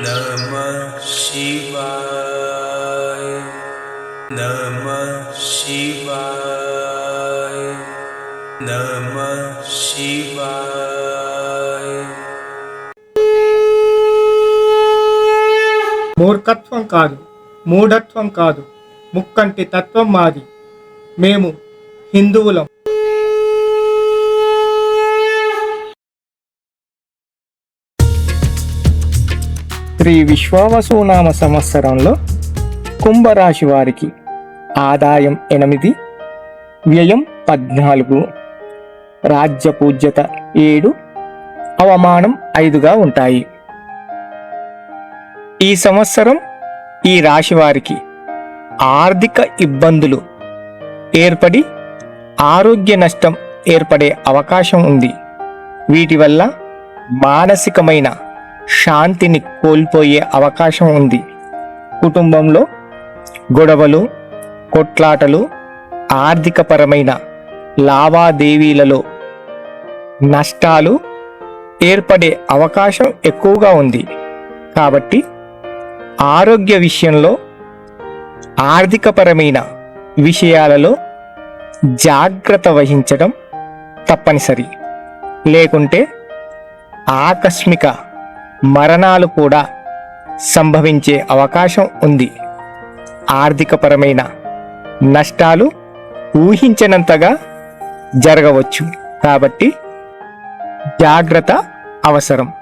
నమ శివాయ నమ శివాయ నమ శివాయ. మూర్ఖత్వం కాదు మూఢత్వం కాదు ముక్కంటి తత్వం మాది. మేము హిందువులం. శ్రీ విశ్వావసునామ సంవత్సరంలో కుంభరాశి వారికి ఆదాయం ఎనిమిది వ్యయం పద్నాలుగు రాజ్య పూజ్యత ఏడు అవమానం ఐదుగా ఉంటాయి. ఈ సంవత్సరం ఈ రాశి వారికి ఆర్థిక ఇబ్బందులు ఏర్పడి ఆరోగ్య నష్టం ఏర్పడే అవకాశం ఉంది. వీటి వల్ల మానసికమైన శాంతిని కోల్పోయే అవకాశం ఉంది. కుటుంబంలో గొడవలు కొట్లాటలు ఆర్థికపరమైన లావాదేవీలలో నష్టాలు ఏర్పడే అవకాశం ఎక్కువగా ఉంది. కాబట్టి ఆరోగ్య విషయంలో ఆర్థికపరమైన విషయాలలో జాగ్రత్త వహించడం తప్పనిసరి. లేకుంటే ఆకస్మిక మరణాలు కూడా సంభవించే అవకాశం ఉంది. ఆర్థికపరమైన నష్టాలు ఊహించనంతగా జరగవచ్చు. కాబట్టి జాగ్రత్త అవసరం.